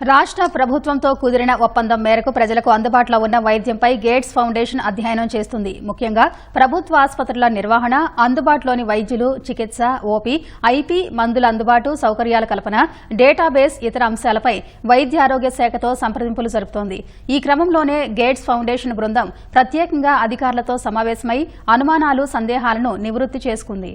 రాష్ట్ర ప్రభుత్వంతో కుదిరిన ఒప్పందం మేరకు ప్రజలకు అందుబాటులో ఉన్న వైద్యంపై గేట్స్ ఫౌండేషన్ అధ్యయనం చేస్తుంది. ముఖ్యంగా ప్రభుత్వ ఆసుపత్రుల నిర్వహణ అందుబాటులోని వైద్యులు చికిత్స ఓపీ ఐపీ మందుల అందుబాటు సౌకర్యాల కల్పన డేటాబేస్ ఇతర అంశాలపై వైద్య ఆరోగ్య శాఖతో సంప్రదింపులు జరుపుతోంది. ఈ క్రమంలోనే గేట్స్ ఫౌండేషన్ బృందం ప్రత్యేకంగా అధికారులతో సమావేశమై అనుమానాలు సందేహాలను నివృత్తి చేసుకుంది.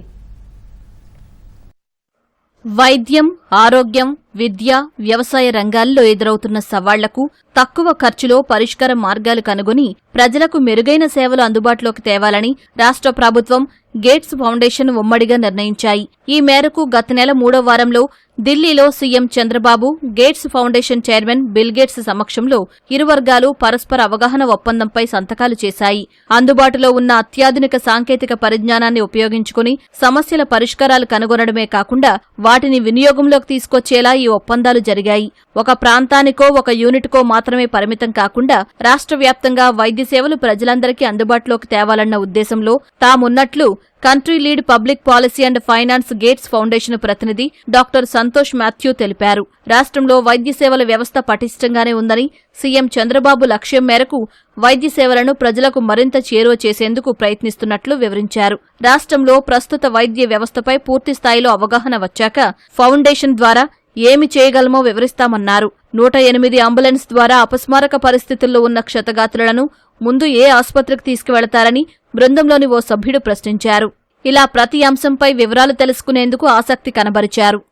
వైద్యం ఆరోగ్యం విద్య వ్యవసాయ రంగాల్లో ఎదురవుతున్న సవాళ్ళకు తక్కువ ఖర్చులో పరిష్కార మార్గాలు కనుగొని ప్రజలకు మెరుగైన సేవలు అందుబాటులోకి తేవాలని రాష్ట్ర ప్రభుత్వం గేట్స్ ఫౌండేషన్ ఉమ్మడిగా నిర్ణయించాయి. ఈ మేరకు గత నెల మూడో వారంలో ఢిల్లీలో CM Chandrababu Gates foundation chairman Bill Gates సమక్షంలో ఇరు వర్గాలు పరస్పర అవగాహన ఒప్పందంపై సంతకాలు చేశాయి. అందుబాటులో ఉన్న అత్యాధునిక సాంకేతిక పరిజ్ఞానాన్ని ఉపయోగించుకుని సమస్యల పరిష్కారాలు కనుగొనడమే కాకుండా వాటిని వినియోగంలోకి తీసుకొచ్చేలా ఈ ఒప్పందాలు జరిగాయి. ఒక ప్రాంతానికో ఒక యూనిట్కో మాత్రమే పరిమితం కాకుండా రాష్ట్ర వ్యాప్తంగా వైద్య సేవలు ప్రజలందరికీ అందుబాటులోకి తేవాలన్న ఉద్దేశంలో తామున్నట్లు country lead public policy and finance Gates foundation ప్రతినిధి డాక్టర్ సంతోష్ మాథ్యూ తెలిపారు. రాష్ట్రంలో వైద్య సేవల వ్యవస్థ పటిష్టంగానే ఉందని సీఎం చంద్రబాబు లక్ష్యం మేరకు వైద్య సేవలను ప్రజలకు మరింత చేరువ చేసేందుకు ప్రయత్నిస్తున్నట్లు వివరించారు. రాష్ట్రంలో ప్రస్తుత వైద్య వ్యవస్థపై పూర్తి స్థాయిలో అవగాహన వచ్చాక ఫౌండేషన్ ద్వారా ఏమి చేయగలమో వివరిస్తామన్నారు. నూట ఎనిమిది అంబులెన్స్ ద్వారా అపస్మారక పరిస్థితుల్లో ఉన్న క్షతగాత్రులను ముందు ఏ ఆసుపత్రికి తీసుకువెళతారని బృందంలోని ఓ సభ్యుడు ప్రశ్నించారు. ఇలా ప్రతి అంశంపై వివరాలు తెలుసుకునేందుకు ఆసక్తి కనబరిచారు.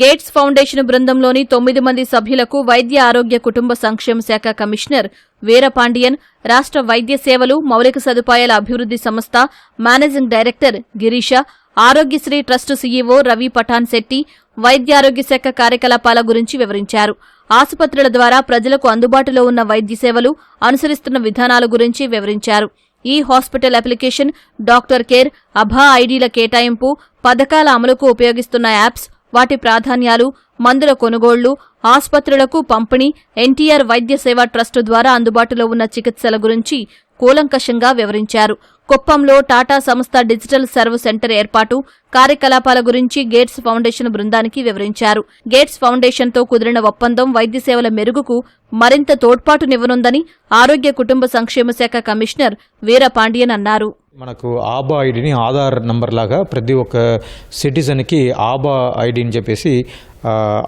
గేట్స్ ఫౌండేషన్ బృందంలోని తొమ్మిది మంది సభ్యులకు వైద్య ఆరోగ్య కుటుంబ సంక్షేమ శాఖ కమిషనర్ వీరపాండియన్ రాష్ట్ర వైద్య సేవలు మౌలిక సదుపాయాల అభివృద్ధి సంస్థ managing director Girisha Aarogyasri trust CEO Ravi Pathan Shetty వైద్యారోగ్య శాఖ కార్యకలాపాల గురించి వివరించారు. ఆసుపత్రుల ద్వారా ప్రజలకు అందుబాటులో ఉన్న వైద్య సేవలు అనుసరిస్తున్న విధానాల గురించి వివరించారు. ఈ హాస్పిటల్ అప్లికేషన్ డాక్టర్ కేర్ అభా ఐడీల కేటాయింపు పథకాల అమలుకు ఉపయోగిస్తున్న యాప్స్ వాటి ప్రాధాన్యాలు మందుల కొనుగోళ్ళు ఆసుపత్రులకు పంపిణీ ఎన్టీఆర్ వైద్య సేవా ట్రస్టు ద్వారా అందుబాటులో ఉన్న చికిత్సల గురించి కూలంకషంగా వివరించారు. కుప్పంలో టాటా సంస్థ డిజిటల్ సర్వ్ సెంటర్ ఏర్పాటు కార్యకలాపాల గురించి గేట్స్ ఫౌండేషన్ బృందానికి వివరించారు. గేట్స్ ఫౌండేషన్తో కుదిరిన ఒప్పందం వైద్య సేవల మెరుగుకు మరింత తోడ్పాటునివ్వనుందని ఆరోగ్య కుటుంబ సంక్షేమ శాఖ కమిషనర్ వీరపాండియన్ అన్నారు. మనకు ఆబా ఐడిని ఆధార్ నంబర్ లాగా ప్రతి ఒక్క సిటిజన్కి ఆబా ఐడి అని చెప్పేసి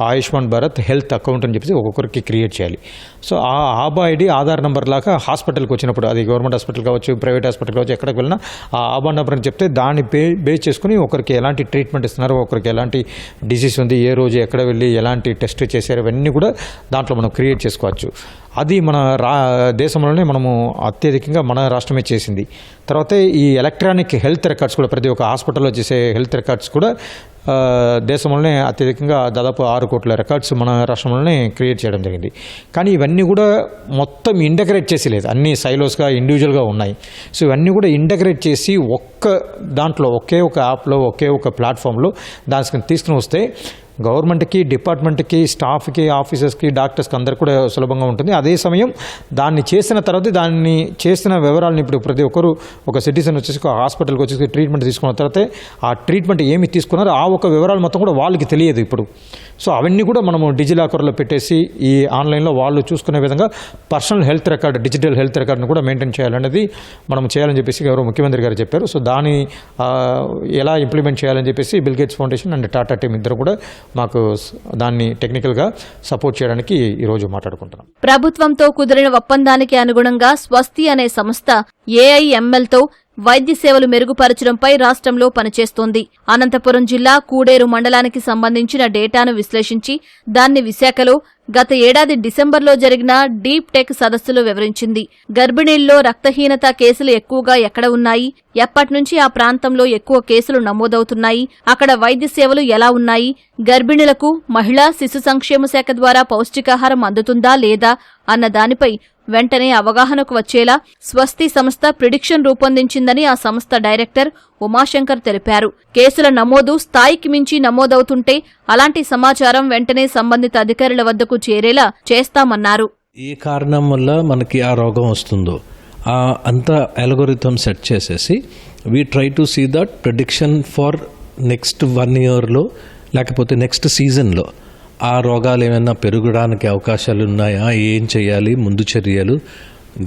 ఆయుష్మాన్ భారత్ హెల్త్ అకౌంట్ అని చెప్పేసి ఒక్కొక్కరికి క్రియేట్ చేయాలి. సో ఆ ఆబా ఐడి ఆధార్ నెంబర్ లాగా హాస్పిటల్కి వచ్చినప్పుడు అది గవర్నమెంట్ హాస్పిటల్ కావచ్చు ప్రైవేట్ హాస్పిటల్ కావచ్చు ఎక్కడికి వెళ్ళినా ఆ ఆబా నెంబర్ అని చెప్తే దాన్ని బే బేస్ చేసుకుని ఒకరికి ఎలాంటి ట్రీట్మెంట్ ఇస్తున్నారు ఒకరికి ఎలాంటి డిసీజ్ ఉంది ఏ రోజు ఎక్కడ వెళ్ళి ఎలాంటి టెస్ట్ చేశారు ఇవన్నీ కూడా దాంట్లో మనం క్రియేట్ చేసుకోవచ్చు. అది మన రా దేశంలోనే మనము అత్యధికంగా మన రాష్ట్రమే చేసింది. తర్వాత ఈ ఎలక్ట్రానిక్ హెల్త్ రికార్డ్స్ కూడా ప్రతి ఒక్క హాస్పిటల్లో చేసే హెల్త్ రికార్డ్స్ కూడా దేశంలోనే అత్యధికంగా దాదాపు ఆరు కోట్ల రికార్డ్స్ మన రాష్ట్రంలోనే క్రియేట్ చేయడం జరిగింది. కానీ ఇవన్నీ కూడా మొత్తం ఇంటగ్రేట్ చేసి లేదు. అన్ని సైలోస్గా ఇండివిజువల్గా ఉన్నాయి. సో ఇవన్నీ కూడా ఇంటగ్రేట్ చేసి ఒక్క దాంట్లో ఒకే ఒక యాప్లో ఒకే ఒక ప్లాట్ఫామ్లో దానికి తీసుకుని వస్తే గవర్నమెంట్కి డిపార్ట్మెంట్కి స్టాఫ్కి ఆఫీసర్స్కి డాక్టర్స్కి అందరికి కూడా సులభంగా ఉంటుంది. అదే సమయం దాన్ని చేసిన తర్వాత దాన్ని చేసిన వివరాలను ఇప్పుడు ప్రతి ఒక్కరు ఒక సిటిజన్ వచ్చేసి ఒక హాస్పిటల్కి వచ్చేసి ట్రీట్మెంట్ తీసుకున్న తర్వాత ఆ ట్రీట్మెంట్ ఏమి తీసుకున్నారో ఆ ఒక వివరాలు మొత్తం కూడా వాళ్ళకి తెలియదు ఇప్పుడు. సో అవన్నీ కూడా మనము డిజిలాకర్లో పెట్టేసి ఈ ఆన్లైన్లో వాళ్ళు చూసుకునే విధంగా personal health record digital health రికార్డ్ని కూడా మెయింటైన్ చేయాలనేది మనం చేయాలని చెప్పేసి గౌరవ ముఖ్యమంత్రి గారు చెప్పారు. సో దాన్ని ఎలా ఇంప్లిమెంట్ చేయాలని చెప్పేసి Bill Gates foundation and Tata team ఇద్దరు కూడా మాకు దాన్ని టెక్నికల్గా సపోర్ట్ చేయడానికి ఈరోజు మాట్లాడుకుంటున్నాం. ప్రభుత్వంతో కుదిరిన ఒప్పందానికి అనుగుణంగా స్వస్తి అనే సంస్థ ఏఐఎంఎల్తో వైద్య సేవలు మెరుగుపరచడంపై రాష్ట్రంలో పనిచేస్తోంది. అనంతపురం జిల్లా కూడేరు మండలానికి సంబంధించిన డేటాను విశ్లేషించి దాన్ని విశాఖలో గత ఏడాది డిసెంబర్లో జరిగిన డీప్ టెక్ సదస్సులో వివరించింది. గర్భిణీల్లో రక్తహీనత కేసులు ఎక్కువగా ఎక్కడ ఉన్నాయి? ఎప్పటినుంచి ఆ ప్రాంతంలో ఎక్కువ కేసులు నమోదవుతున్నాయి? అక్కడ వైద్య సేవలు ఎలా ఉన్నాయి? గర్భిణులకు మహిళా శిశు సంక్షేమ శాఖ ద్వారా పౌష్టికాహారం అందుతుందా లేదా? అన్న దానిపై వెంటనే అవగాహనకు వచ్చేలా స్వస్తి సంస్థ ప్రిడిక్షన్ రూపొందించిందని ఆ సంస్థ డైరెక్టర్ ఉమాశంకర్ తెలిపారు. కేసుల నమోదు స్థాయికి మించి నమోదవుతుంటే అలాంటి సమాచారం వెంటనే సంబంధిత అధికారుల వద్దకు చేరేలా చేస్తామన్నారు. ఏ కారణం వల్ల మనకి ఆ రోగం వస్తుందో ఆ అంతా అలగోరిథం సెట్ చేసేసి we try to see that prediction for next one ఇయర్లో లేకపోతే నెక్స్ట్ సీజన్లో ఆ రోగాలు ఏమైనా పెరగడానికి అవకాశాలు ఉన్నాయా? ఏం చేయాలి? ముందు చర్యలు.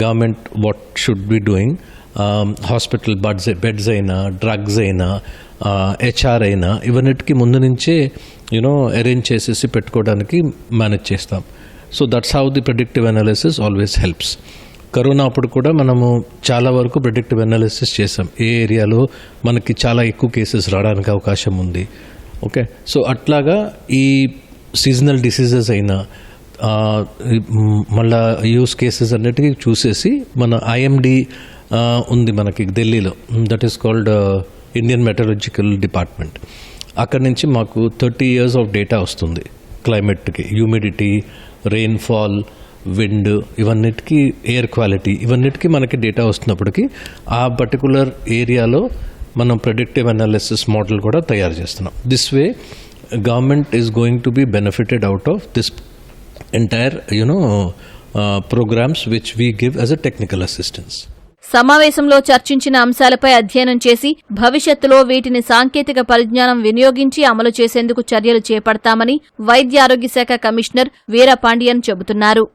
Government what should be doing hospital buds beds అయినా డ్రగ్స్ అయినా హెచ్ఆర్ అయినా ఇవన్నిటికీ ముందు నుంచే యూనో అరేంజ్ చేసేసి పెట్టుకోవడానికి మేనేజ్ చేస్తాం. So that's how the predictive analysis always helps corona అప్పుడు కూడా మనము చాలా వరకు ప్రిడిక్టివ్ అనాలిసిస్ చేసాం ఏ ఏరియాలో మనకి చాలా ఎక్కువ కేసెస్ రావడానికి అవకాశం ఉంది. ఓకే సో అట్లాగా ఈ సీజనల్ డిసీజెస్ అయినా మళ్ళా యూస్ కేసెస్ అన్నిటికీ చూసేసి మన ఐఎండి ఉంది మనకి ఢిల్లీలో. That is called Indian meteorological department అక్కడి నుంచి మాకు థర్టీ ఇయర్స్ ఆఫ్ డేటా వస్తుంది క్లైమేట్కి. హ్యూమిడిటీ రెయిన్ఫాల్ విండ్ ఇవన్నిటికీ ఎయిర్ క్వాలిటీ ఇవన్నిటికీ మనకి డేటా వస్తున్నప్పటికీ ఆ పర్టికులర్ ఏరియాలో మనం ప్రొడిక్టివ్ అనాలిసిస్ మోడల్ కూడా తయారు చేస్తున్నాం. This way government is going to be benefited out of this entire you know programmes which we give as a technical assistance సమావేశంలో చర్చించిన అంశాలపై అధ్యయనం చేసి భవిష్యత్తులో వీటిని సాంకేతిక పరిజ్ఞానం వినియోగించి అమలు చేసేందుకు చర్యలు చేపడతామని వైద్య ఆరోగ్య శాఖ కమిషనర్ వీరపాండియన్ చెబుతున్నారు.